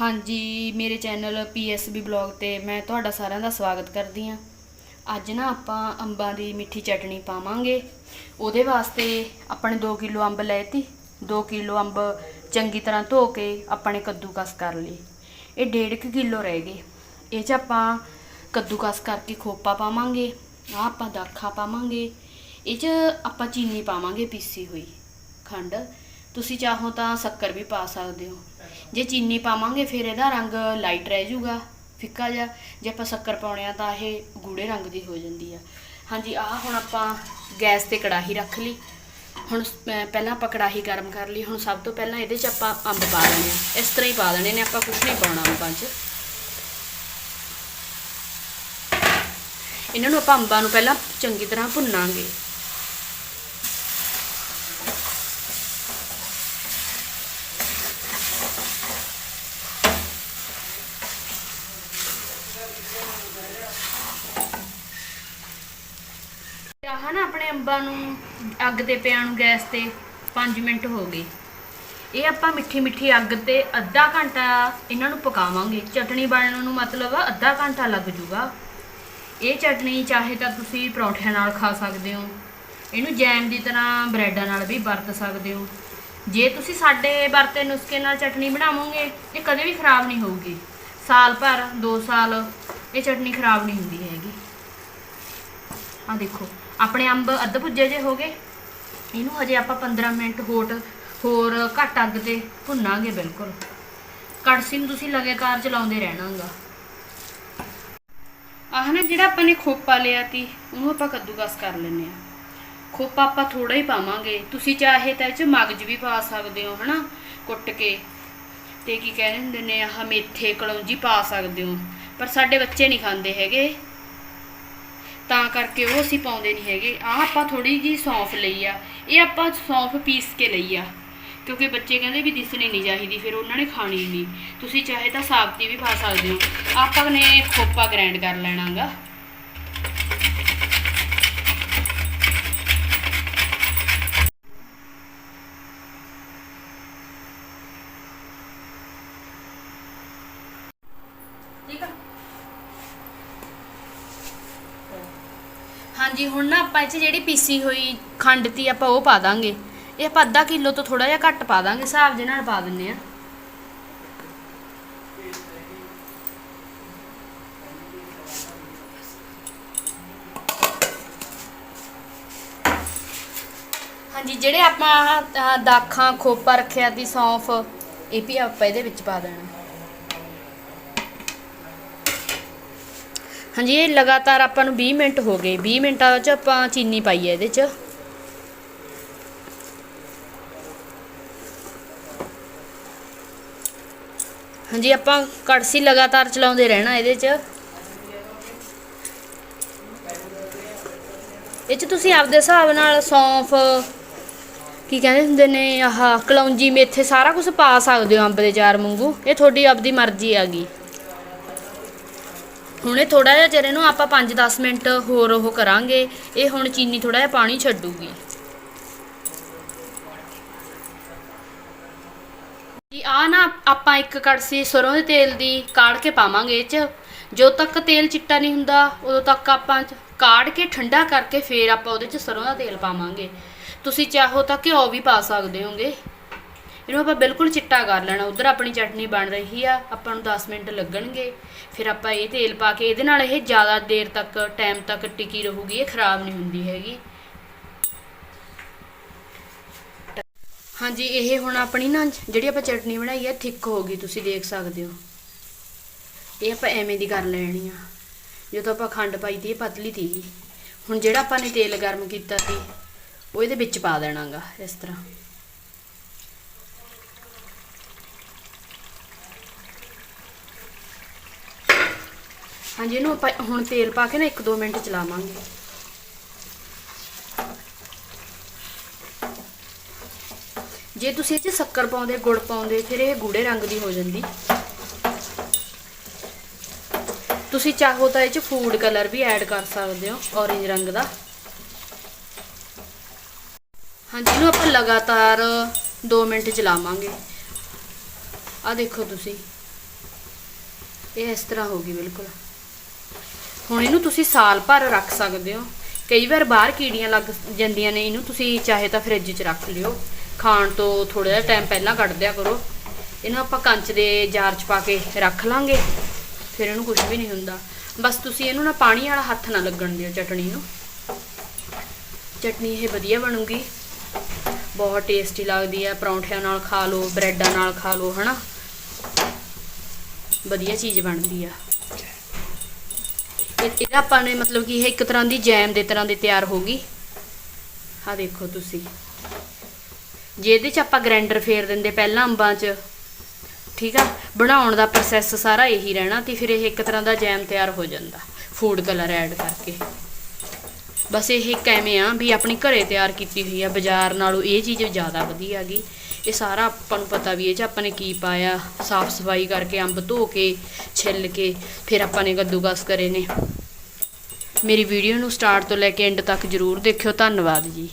ਹਾਂਜੀ, ਮੇਰੇ channel PSB blog ਤੇ ਮੈਂ ਤੁਹਾਡਾ ਸਾਰਿਆਂ ਦਾ ਸਵਾਗਤ ਕਰਦੀ ਹਾਂ। ਅੱਜ ਨਾ ਆਪਾਂ ਅੰਬਾਂ ਦੀ ਮਿੱਠੀ ਚਟਣੀ ਪਾਵਾਂਗੇ। ਉਹਦੇ ਵਾਸਤੇ ਆਪਣੇ ਨੇ 2 ਕਿਲੋ ਅੰਬ ਲਏ ਤੀ 2 ਕਿਲੋ ਅੰਬ ਚੰਗੀ ਤਰ੍ਹਾਂ ਧੋ ਕੇ ਆਪਾਂ ਨੇ ਕੱਦੂਕਸ ਕਰ ਲਈ ਇਹ 1.5 ਕਿਲੋ ਰਹਿ ਗਏ। ਇਹ 'ਚ ਆਪਾਂ ਕੱਦੂਕਸ ਕਰਕੇ ਖੋਪਾ ਪਾਵਾਂਗੇ। ਆ ਆਪਾਂ ਦਾਖਾ ਪਾਵਾਂਗੇ। ਇਹ 'ਚ ਆਪਾਂ ਚੀਨੀ ਪਾਵਾਂਗੇ ਪੀਸੀ ਹੋਈ ਖੰਡ। ਤੁਸੀਂ ਚਾਹੋ ਤਾਂ ਸ਼ੱਕਰ ਵੀ ਪਾ ਸਕਦੇ ਹੋ। ਜੇ ਚੀਨੀ ਪਾਵਾਂਗੇ ਫਿਰ ਇਹਦਾ ਰੰਗ ਲਾਈਟ ਰਹਿ ਜਾਊਗਾ, ਫਿੱਕਾ ਜਿਹਾ। ਜੇ ਆਪਾਂ ਸ਼ੱਕਰ ਪਾਉਣੇ ਆ ਤਾਂ ਇਹ ਗੂੜੇ ਰੰਗ ਦੀ ਹੋ ਜਾਂਦੀ ਆ। ਹਾਂਜੀ, ਆਹ ਹੁਣ ਆਪਾਂ ਗੈਸ ਤੇ ਕੜਾਹੀ ਰੱਖ ਲਈ। ਹੁਣ ਪਹਿਲਾਂ ਆਪਾਂ ਕੜਾਹੀ ਗਰਮ ਕਰ ਲਈ। ਹੁਣ ਸਭ ਤੋਂ ਪਹਿਲਾਂ ਇਹਦੇ 'ਚ ਆਪਾਂ ਅੰਬ ਪਾ ਦੇਣੇ ਆ। ਇਸ ਤਰ੍ਹਾਂ ਹੀ ਪਾ ਦੇਣੇ ਨੇ, ਆਪਾਂ ਕੁਝ ਨਹੀਂ ਪਾਉਣਾ ਅੰਬਾਂ 'ਚ। ਇਹਨਾਂ ਨੂੰ ਆਪਾਂ ਅੰਬਾਂ ਨੂੰ ਪਹਿਲਾਂ ਚੰਗੀ ਤਰ੍ਹਾਂ ਭੁੰਨਾਂਗੇ ਆਹ ਨਾ ਆਪਣੇ ਅੰਬਾਂ ਨੂੰ ਅੱਗ ਤੇ ਪਿਆ ਨੂੰ ਗੈਸ ਤੇ 5 ਮਿੰਟ ਹੋ ਗਏ। ਇਹ ਆਪਾਂ ਮਿੱਠੀ ਮਿੱਠੀ ਅੱਗ ਤੇ ਅੱਧਾ ਘੰਟਾ ਇਹਨਾਂ ਨੂੰ ਪਕਾਵਾਂਗੇ। ਚਟਣੀ ਬਣਨ ਨੂੰ ਮਤਲਬ ਅੱਧਾ ਘੰਟਾ ਲੱਗ ਜੂਗਾ। ਇਹ ਚਟਣੀ ਚਾਹੇ ਤਾਂ ਤੁਸੀਂ ਪਰੌਂਠਿਆਂ ਨਾਲ ਖਾ ਸਕਦੇ ਹੋ। ਇਹਨੂੰ ਜੈਮ ਦੀ ਤਰ੍ਹਾਂ ਬ੍ਰੈਡਾਂ ਨਾਲ ਵੀ ਵਰਤ ਸਕਦੇ ਹੋ। ਜੇ ਤੁਸੀਂ ਸਾਡੇ ਵਰਤੇ ਨੁਸਖੇ ਨਾਲ ਚਟਣੀ ਬਣਾਵੋਗੇ, ਇਹ ਕਦੇ ਵੀ ਖਰਾਬ ਨਹੀਂ ਹੋਊਗੀ। ਸਾਲ ਭਰ 2 ਸਾਲ ਇਹ ਚਟਣੀ ਖਰਾਬ ਨਹੀਂ ਹੁੰਦੀ ਹੈਗੀ। ਆ ਦੇਖੋ। ਆਪਣੇ ਅੰਬ ਅੱਧ ਭੁੱਜੇ ਜੇ ਹੋ ਗਏ। ਇਹਨੂੰ ਹਜੇ ਆਪਾਂ 15 ਮਿੰਟ ਹੋਟ ਹੋਰ ਘੱਟ ਅੱਗ ਤੇ ਭੁੰਨਾਂਗੇ ਬਿਲਕੁਲ। ਕੜਛੀ ਨੂੰ ਤੁਸੀਂ ਲਗਾਤਾਰ ਚਲਾਉਂਦੇ ਰਹਿਣਾਗਾ। ਆਹ ਨਾ ਜਿਹੜਾ ਆਪਾਂ ਨੇ ਖੋਪਾ ਲਿਆ ਤੀ, ਉਹਨੂੰ ਆਪਾਂ ਕੱਦੂਕਸ ਕਰ ਲੈਂਦੇ ਆ ਖੋਪਾ ਆਪਾਂ ਥੋੜਾ ਹੀ ਪਾਵਾਂਗੇ। ਤੁਸੀਂ ਚਾਹੇ ਤਾਂ ਇਹ ਚ ਮਗਜ ਵੀ ਪਾ ਸਕਦੇ ਹੋ, ਹਨਾ, ਕੁੱਟ ਕੇ। ਤੇ ਕੀ ਕਹਿੰਦੇ ਹੁੰਦੇ ਨੇ, ਆਹ ਮੇਥੇ ਕਲੌਂਜੀ ਪਾ ਸਕਦੇ ਹੋ। ਪਰ ਸਾਡੇ ਬੱਚੇ ਨਹੀਂ ਖਾਂਦੇ ਹੈਗੇ। ਤਾਂ ਕਰਕੇ ਉਹ ਅਸੀਂ ਪਾਉਂਦੇ ਨਹੀਂ ਹੈਗੇ। ਆ ਆਪਾਂ ਥੋੜੀ ਜੀ ਸੌਂਫ ਲਈ ਆ। ਇਹ ਆਪਾਂ ਸੌਂਫ ਪੀਸ ਕੇ ਲਈ ਆ। ਕਿਉਂਕਿ ਬੱਚੇ ਕਹਿੰਦੇ ਵੀ ਦਿਸਣੀ ਨਹੀਂ ਚਾਹੀਦੀ, ਫਿਰ ਉਹਨਾਂ ਨੇ ਖਾਣੀ ਨਹੀਂ। ਤੁਸੀਂ ਚਾਹੇ ਤਾਂ ਸਾਬਤੀ ਵੀ ਪਾ ਸਕਦੇ ਹੋ। ਆਪਾਂ ਨੇ ਖੋਪਾ ਗ੍ਰਾਈਂਡ ਕਰ ਲੈਣਾਗਾ। ਹਾਂਜੀ, ਹੁਣ ਨਾ ਆਪਾਂ ਇਹ 'ਚ ਜਿਹੜੀ ਪੀਸੀ ਹੋਈ ਖੰਡ ਤੀ ਆਪਾਂ ਉਹ ਪਾ ਦਾਂਗੇ। ਇਹ ਆਪਾਂ ਅੱਧਾ ਕਿਲੋ ਤੋਂ ਥੋੜਾ ਜਿਹਾ ਘੱਟ ਪਾ ਦਾਂਗੇ, ਹਿਸਾਬ ਦੇ ਨਾਲ ਪਾ ਦਿੰਨੇ ਆ ਹਾਂਜੀ, ਜਿਹੜੇ ਆਪਾਂ ਦਾਖਾਂ, ਖੋਪਾ ਰੱਖਿਆ ਦੀ ਸੌਂਫ, ਇਹ ਵੀ ਆਪਾਂ ਇਹਦੇ ਵਿੱਚ ਪਾ ਦੇਣਾ। ਹਾਂਜੀ, ਇਹ ਲਗਾਤਾਰ ਆਪਾਂ ਨੂੰ 20 ਮਿੰਟ ਹੋ ਗਏ। 20 ਮਿੰਟਾਂ ਚ ਆਪਾਂ ਚੀਨੀ ਪਾਈ ਹੈ ਇਹਦੇ 'ਚ। ਹਾਂਜੀ, ਆਪਾਂ ਕੜਸੀ ਲਗਾਤਾਰ ਚਲਾਉਂਦੇ ਰਹਿਣਾ ਇਹਦੇ 'ਚ। ਇਹ 'ਚ ਤੁਸੀਂ ਆਪਦੇ ਹਿਸਾਬ ਨਾਲ ਸੌਂਫ, ਕੀ ਕਹਿੰਦੇ ਹੁੰਦੇ ਨੇ, ਆਹ ਕਲੌਂਜੀ ਮੇਥੇ ਸਾਰਾ ਕੁਝ ਪਾ ਸਕਦੇ ਹੋ ਅੰਬ ਦੇ ਚਾਰ ਵਾਂਗੂ। ਇਹ ਤੁਹਾਡੀ ਆਪਦੀ ਮਰਜ਼ੀ ਆ ਗਈ ਹੁਣ ਇਹ ਥੋੜਾ ਜਿਹਾ ਚਿਰ ਇਹਨੂੰ ਆਪਾਂ 5-10 ਮਿੰਟ ਹੋਰ ਉਹ ਕਰਾਂਗੇ। ਇਹ ਹੁਣ ਚੀਨੀ ਥੋੜਾ ਜਿਹਾ ਪਾਣੀ ਛੱਡੂਗੀ। ਜੀ ਆ ਨਾ ਆਪਾਂ ਇੱਕ ਕੜਸੀ ਸਰੋਂ ਦੇ ਤੇਲ ਦੀ ਕਾੜ ਕੇ ਪਾਵਾਂਗੇ ਇਹ ਚ। ਜਦੋਂ ਤੱਕ ਤੇਲ ਚਿੱਟਾ ਨਹੀਂ ਹੁੰਦਾ, ਉਦੋਂ ਤੱਕ ਆਪਾਂ ਕਾੜ ਕੇ ਠੰਡਾ ਕਰਕੇ ਫੇਰ ਆਪਾਂ ਉਹਦੇ ਚ ਸਰੋਂ ਦਾ ਤੇਲ ਪਾਵਾਂਗੇ। ਤੁਸੀਂ ਚਾਹੋ ਤਾਂ ਘਿਓ ਵੀ ਪਾ ਸਕਦੇ ਹੋਗੇ। ਇਹਨੂੰ ਆਪਾਂ ਬਿਲਕੁਲ ਚਿੱਟਾ ਕਰ ਲੈਣਾ, ਉਧਰ ਆਪਣੀ ਚਟਨੀ ਬਣ ਰਹੀ ਆ, ਆਪਾਂ ਨੂੰ 10 ਮਿੰਟ ਲੱਗਣਗੇ। ਫਿਰ ਆਪਾਂ ਇਹ ਤੇਲ ਪਾ ਕੇ, ਇਹਦੇ ਨਾਲ ਇਹ ਜ਼ਿਆਦਾ ਦੇਰ ਤੱਕ, ਟਾਈਮ ਤੱਕ ਟਿਕੀ ਰਹੂਗੀ, ਇਹ ਖਰਾਬ ਨਹੀਂ ਹੁੰਦੀ ਹੈਗੀ। ਹਾਂਜੀ, ਇਹ ਹੁਣ ਆਪਣੀ ਨਾ ਜਿਹੜੀ ਆਪਾਂ ਚਟਨੀ ਬਣਾਈ ਹੈ ਥਿੱਕ ਹੋ ਗਈ, ਤੁਸੀਂ ਦੇਖ ਸਕਦੇ ਹੋ। ਇਹ ਆਪਾਂ ਐਵੇਂ ਦੀ ਕਰ ਲੈਣੀ ਆ। ਜਦੋਂ ਆਪਾਂ ਖੰਡ ਪਾਈ ਤੀ, ਇਹ ਪਤਲੀ ਤੀ। ਹੁਣ ਜਿਹੜਾ ਆਪਾਂ ਨੇ ਤੇਲ ਗਰਮ ਕੀਤਾ ਸੀ, ਉਹ ਇਹਦੇ ਵਿੱਚ ਪਾ ਦੇਣਾਗਾ, ਇਸ ਤਰ੍ਹਾਂ। ਹਾਂਜੀ, ਇਹਨੂੰ ਆਪਾਂ ਹੁਣ ਤੇਲ ਪਾ ਕੇ ਨਾ 1-2 ਮਿੰਟ ਚਲਾਵਾਂਗੇ। ਜੇ ਤੁਸੀਂ ਇਹ 'ਚ ਸ਼ੱਕਰ ਪਾਉਂਦੇ, ਗੁੜ ਪਾਉਂਦੇ, ਫਿਰ ਇਹ ਗੂੜੇ ਰੰਗ ਦੀ ਹੋ ਜਾਂਦੀ। ਤੁਸੀਂ ਚਾਹੋ ਤਾਂ ਇਹ 'ਚ ਫੂਡ ਕਲਰ ਵੀ ਐਡ ਕਰ ਸਕਦੇ ਹੋ, ਔਰੇਂਜ ਰੰਗ ਦਾ। ਹਾਂਜੀ, ਇਹਨੂੰ ਆਪਾਂ ਲਗਾਤਾਰ 2 ਮਿੰਟ ਚਲਾਵਾਂਗੇ। ਆ ਦੇਖੋ ਤੁਸੀਂ। ਇਹ ਇਸ ਤਰ੍ਹਾਂ ਹੋ ਗਈ, ਬਿਲਕੁਲ। ਹੁਣ ਇਹਨੂੰ ਤੁਸੀਂ ਸਾਲ ਭਰ ਰੱਖ ਸਕਦੇ ਹੋ। ਕਈ ਵਾਰ ਬਾਹਰ ਕੀੜੀਆਂ ਲੱਗ ਜਾਂਦੀਆਂ ਨੇ, ਇਹਨੂੰ ਤੁਸੀਂ ਚਾਹੇ ਤਾਂ ਫ੍ਰਿਜ 'ਚ ਰੱਖ ਲਿਓ। ਖਾਣ ਤੋਂ ਥੋੜਾ ਜਿਹਾ ਟਾਈਮ ਪਹਿਲਾਂ ਕੱਢ ਦਿਆ ਕਰੋ। ਇਹਨੂੰ ਆਪਾਂ ਕੰਚ ਦੇ ਜਾਰ 'ਚ ਪਾ ਕੇ ਰੱਖ ਲਾਂਗੇ। ਫਿਰ ਇਹਨੂੰ ਕੁਝ ਵੀ ਨਹੀਂ ਹੁੰਦਾ। ਬਸ ਤੁਸੀਂ ਇਹਨੂੰ ਨਾ ਪਾਣੀ ਵਾਲਾ ਹੱਥ ਨਾ ਲੱਗਣ ਦਿਓ ਚਟਣੀ ਨੂੰ। ਚਟਨੀ ਇਹ ਵਧੀਆ ਬਣੂਗੀ। ਬਹੁਤ ਟੇਸਟੀ ਲੱਗਦੀ ਹੈ ਪਰੌਂਠਿਆਂ ਨਾਲ ਖਾ ਲਓ, ਬ੍ਰੈਡਾਂ ਨਾਲ ਖਾ ਲਓ, ਹਨਾ? ਵਧੀਆ ਚੀਜ਼ ਬਣਦੀ ਆ। ਇਹਦਾ ਆਪਾਂ ਨੇ ਮਤਲਬ ਕਿ ਇਹ ਇੱਕ ਤਰ੍ਹਾਂ ਦੀ ਜੈਮ ਦੇ ਤਰ੍ਹਾਂ ਦੀ ਤਿਆਰ ਹੋਗੀ ਆ ਦੇਖੋ ਤੁਸੀਂ। ਜੇ ਚ ਆਪਾਂ ਗ੍ਰਾਈਂਡਰ ਫੇਰ ਦਿੰਦੇ ਪਹਿਲਾਂ ਅੰਬਾਂ 'ਚ, ਠੀਕ ਆ? ਬਣਾਉਣ ਦਾ ਪ੍ਰੋਸੈਸ ਸਾਰਾ ਇਹੀ ਰਹਿਣਾ ਤੇ ਫਿਰ ਇਹ ਇੱਕ ਤਰ੍ਹਾਂ ਦਾ ਜੈਮ ਤਿਆਰ ਹੋ ਜਾਂਦਾ ਫੂਡ ਕਲਰ ਐਡ ਕਰਕੇ। ਬਸ ਇਹ ਇੱਕ ਐਵੇਂ ਆ ਵੀ ਆਪਣੇ ਘਰੇ ਤਿਆਰ ਕੀਤੀ ਹੋਈ ਆ, ਬਾਜ਼ਾਰ ਨਾਲੋਂ ਇਹ ਚੀਜ਼ ਜ਼ਿਆਦਾ ਵਧੀਆ ਹੈਗੀ ਇਹ ਸਾਰਾ ਆਪਾਂ ਨੂੰ ਪਤਾ ਵੀ ਇਹ 'ਚ ਆਪਾਂ ਨੇ ਕੀ ਪਾਇਆ, ਸਾਫ਼ ਸਫ਼ਾਈ ਕਰਕੇ ਅੰਬ ਧੋ ਕੇ, ਛਿੱਲ ਕੇ, ਫਿਰ ਆਪਾਂ ਨੇ ਕੱਦੂਕਸ ਕਰੇ ਨੇ। ਮੇਰੀ ਵੀਡੀਓ ਨੂੰ ਸਟਾਰਟ ਤੋਂ ਲੈ ਕੇ ਐਂਡ ਤੱਕ ਜਰੂਰ ਦੇਖਿਓ। ਧੰਨਵਾਦ ਜੀ।